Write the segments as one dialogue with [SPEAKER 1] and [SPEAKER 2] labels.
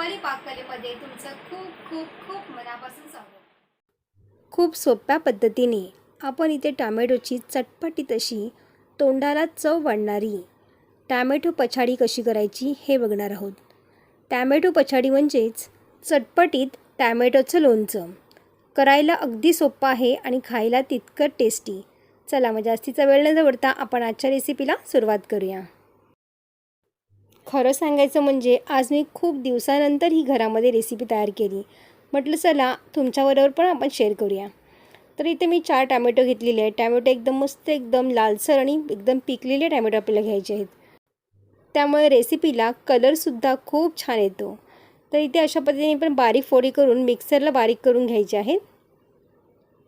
[SPEAKER 1] रुपाली पाककलेमध्ये तुमचं खूप खूप खूप मनापासून स्वागत.
[SPEAKER 2] खूप सोप्या पद्धतीने आपण इथे टॅमॅटोची चटपटीत अशी तोंडाला चव वाढणारी टॅमॅटो पछाडी कशी करायची हे बघणार आहोत. टॅमॅटो पछाडी म्हणजेच चटपटीत टॅमॅटोचं लोणचं. करायला अगदी सोपं आहे आणि खायला तितकं टेस्टी चला मग जास्तीचा वेळ न दवडता आपण आजच्या रेसिपीला सुरुवात करूया. खरं सांगायचं म्हणजे आज मी खूप दिवसानंतर ही घरामध्ये रेसिपी तयार केली. म्हटलं चला तुमच्याबरोबर पण आपण शेअर करूया. तर इथे मी चार टॅमॅटो घेतलेले आहेत. टॅमॅटो एकदम मस्त एकदम लालसर आणि एकदम पिकलेले टॅमॅटो आपल्याला घ्यायचे आहेत. त्यामुळे रेसिपीला कलरसुद्धा खूप छान येतो. तर इथे अशा पद्धतीने पण बारीक फोडी करून मिक्सरला बारीक करून घ्यायचे आहेत.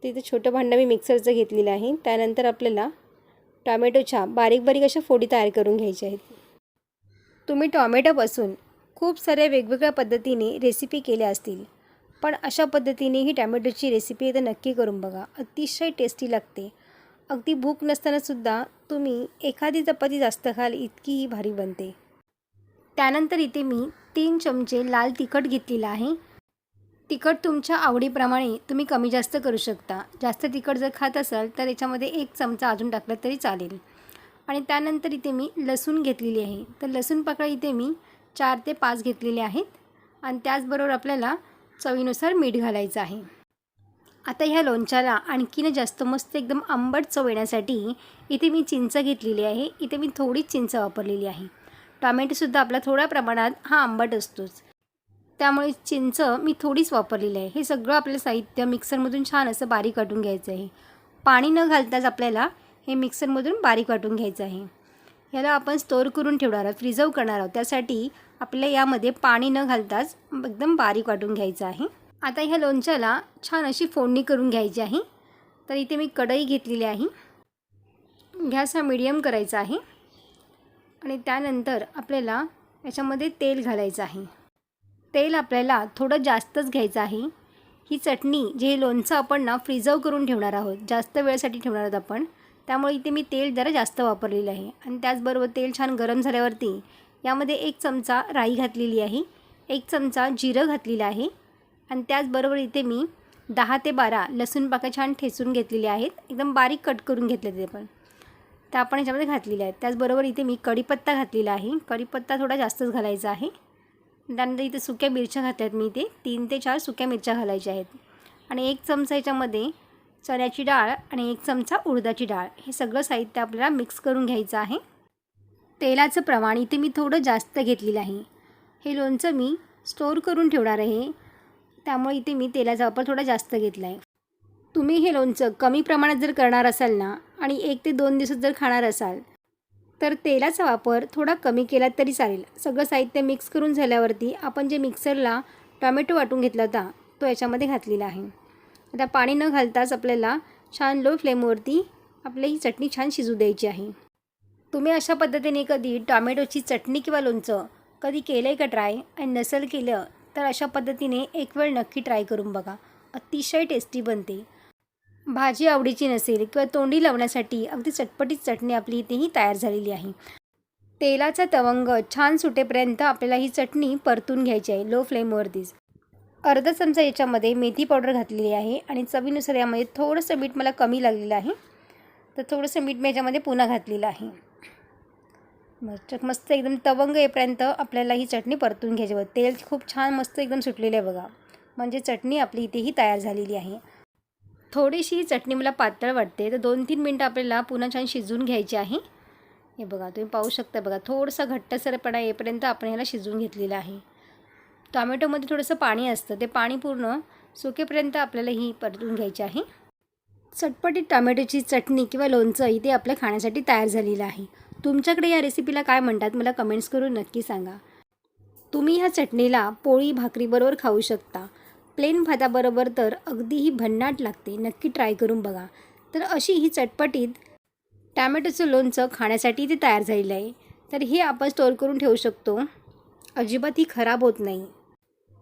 [SPEAKER 2] तर इथे छोटं भांडं मी मिक्सरचं घेतलेलं आहे. त्यानंतर आपल्याला टॉमॅटोच्या बारीक बारीक अशा फोडी तयार करून घ्यायच्या आहेत. तुम्ही टॉमॅटोपासून खूप साऱ्या वेगवेगळ्या पद्धतीने रेसिपी केल्या असतील. पण अशा पद्धतीने ही टॅमॅटोची रेसिपी तर नक्की करून बघा. अतिशय टेस्टी लागते. अगदी भूक नसतानासुद्धा तुम्ही एखादी चपाती जास्त खाल इतकी ही भारी बनते. त्यानंतर इथे मी तीन चमचे लाल तिखट घेतलेलं आहे. तिखट तुमच्या आवडीप्रमाणे तुम्ही कमी जास्त करू शकता. जास्त तिखट जर खात असाल तर याच्यामध्ये एक चमचा अजून टाकला तरी चालेल. आणि त्यानंतर इथे मी लसूण घेतलेली आहे. तर लसूण पाकळ्या इथे मी चार ते पाच घेतलेले आहेत. आणि त्याचबरोबर आपल्याला चवीनुसार मीठ घालायचं आहे. आता ह्या लोणच्याला आणखीन जास्त मस्त एकदम आंबट चव येण्यासाठी इथे मी चिंच घेतलेली आहे. इथे मी थोडीच चिंच वापरलेली आहे. टॉमॅटोसुद्धा आपला थोड्या प्रमाणात हा आंबट असतोच. त्यामुळे चिंच मी थोडीच वापरलेली आहे. हे सगळं आपलं साहित्य मिक्सरमधून छान असं बारीक वाटून घ्यायचं आहे. पाणी न घालताच आपल्याला हे मिक्सरमधून बारीक वाटून घ्यायचं आहे. ह्याला आपण स्टोअर करून ठेवणार आहोत प्रिझर्व करणार आहोत. त्यासाठी आपल्याला यामध्ये पाणी न घालताच एकदम बारीक वाटून घ्यायचं आहे. आता ह्या लोणच्याला छान अशी फोडणी करून घ्यायची आहे. तर इथे मी कढई घेतलेली आहे. गॅस हा मिडियम करायचा आहे. आणि त्यानंतर आपल्याला याच्यामध्ये तेल घालायचं आहे. तेल आपल्याला थोडं जास्तच घ्यायचं आहे. ही चटणी जे लोणचं आपण ना फ्रीजव करून ठेवणार आहोत जास्त वेळेसाठी ठेवणार आहोत आपण त्यामुळे इथे मी तेल जरा जास्त वापरलेलं आहे. आणि त्याचबरोबर तेल छान गरम झाल्यावरती यामध्ये एक चमचा राई घातलेली आहे. एक चमचा जिरं घातलेलं आहे. आणि त्याचबरोबर इथे मी दहा ते बारा लसूण पाकं छान ठेचून घेतलेले आहेत. एकदम बारीक कट करून घेतले ते पण. त्या आपण याच्यामध्ये घातलेल्या आहेत. त्याचबरोबर इथे मी कढीपत्ता घातलेला आहे. कढीपत्ता थोडा जास्तच घालायचा आहे. त्यानंतर इथे सुक्या मिरच्या घातल्यात मी इथे. तीन ते चार सुक्या मिरच्या घालायच्या आहेत. आणि एक चमचा याच्यामध्ये चण्याची डाळ आणि एक चमचा उडदाची डाळ. हे सगळं साहित्य आपल्याला मिक्स करून घ्यायचं आहे. तेलाचं प्रमाण इथे मी थोडं जास्त घेतलेलं आहे. हे लोणचं मी स्टोअर करून ठेवणार आहे. त्यामुळे इथे मी तेलाचा वापर थोडा जास्त घेतला आहे. तुम्ही हे लोणचं कमी प्रमाणात जर करणार असाल ना आणि एक ते दोन दिवसात जर खाणार असाल तर तेलाचा वापर थोडा कमी केला तरी चालेल. सगळं साहित्य मिक्स करून झाल्यावरती आपण जे मिक्सरला टॉमॅटो वाटून घेतला होता तो याच्यामध्ये घातलेला आहे. आता पाणी न घालताच आपल्याला छान लो फ्लेमवरती आपली ही चटणी छान शिजू द्यायची आहे. तुम्ही अशा पद्धतीने कधी टॉमॅटोची चटणी किंवा लोणचं कधी केलं आहे का ट्राय आणि नसेल केलं तर अशा पद्धतीने एक वेळ नक्की ट्राय करून बघा. अतिशय टेस्टी बनते. भाजी आवडीची नसेल किंवा तोंडी लावण्यासाठी अगदी चटपटीत चटणी आपली इथेही तयार झालेली आहे. तेलाचा तवंग छान सुटेपर्यंत आपल्याला ही चटणी परतून घ्यायची आहे लो फ्लेमवरतीच अर्धा चमचा याच्यामध्ये मेथी पावडर घातलेली आहे आणि चवीनुसार यामध्ये थोडंसं मीठ मला कमी लागलेलं आहे. तर थोडंसं मीठ मी याच्यामध्ये पुन्हा घातलेलं आहे. मस्त मस्त एकदम तवंग येईपर्यंत आपल्याला ही चटणी परतून घ्यायची बघ. तेल खूप छान मस्त एकदम सुटलेलं आहे बघा. म्हणजे चटणी आपली इथेही तयार झालेली आहे. थोडीशी ही चटणी मला पातळ वाटते. तर दोन तीन मिनटं आपल्याला पुन्हा छान शिजवून घ्यायची आहे. हे बघा तुम्ही पाहू शकता बघा. थोडंसं घट्टसरपणा येईपर्यंत आपण ह्याला शिजवून घेतलेलं आहे. टॉमॅटोमध्ये थोडंसं पाणी असतं. ते पाणी पूर्ण सुकेपर्यंत आपल्याला ही परतून घ्यायची आहे. चटपटीत टॉमॅटोची चटणी किंवा लोणचं इथे आपल्या खाण्यासाठी तयार झालेलं आहे. तुमच्याकडे या रेसिपीला काय म्हणतात मला कमेंट्स करून नक्की सांगा. तुम्ही ह्या चटणीला पोळी भाकरीबरोबर खाऊ शकता. प्लेन भाताबरोबर तर अगदी ही भन्नाट लागते. नक्की ट्राय करून बघा. तर अशी ही चटपटीत टॅमॅटोचं लोणचं खाण्यासाठी ते तयार झालेलं आहे. तर हे आपण स्टोअर करून ठेवू शकतो. अजिबात ही खराब होत नाही.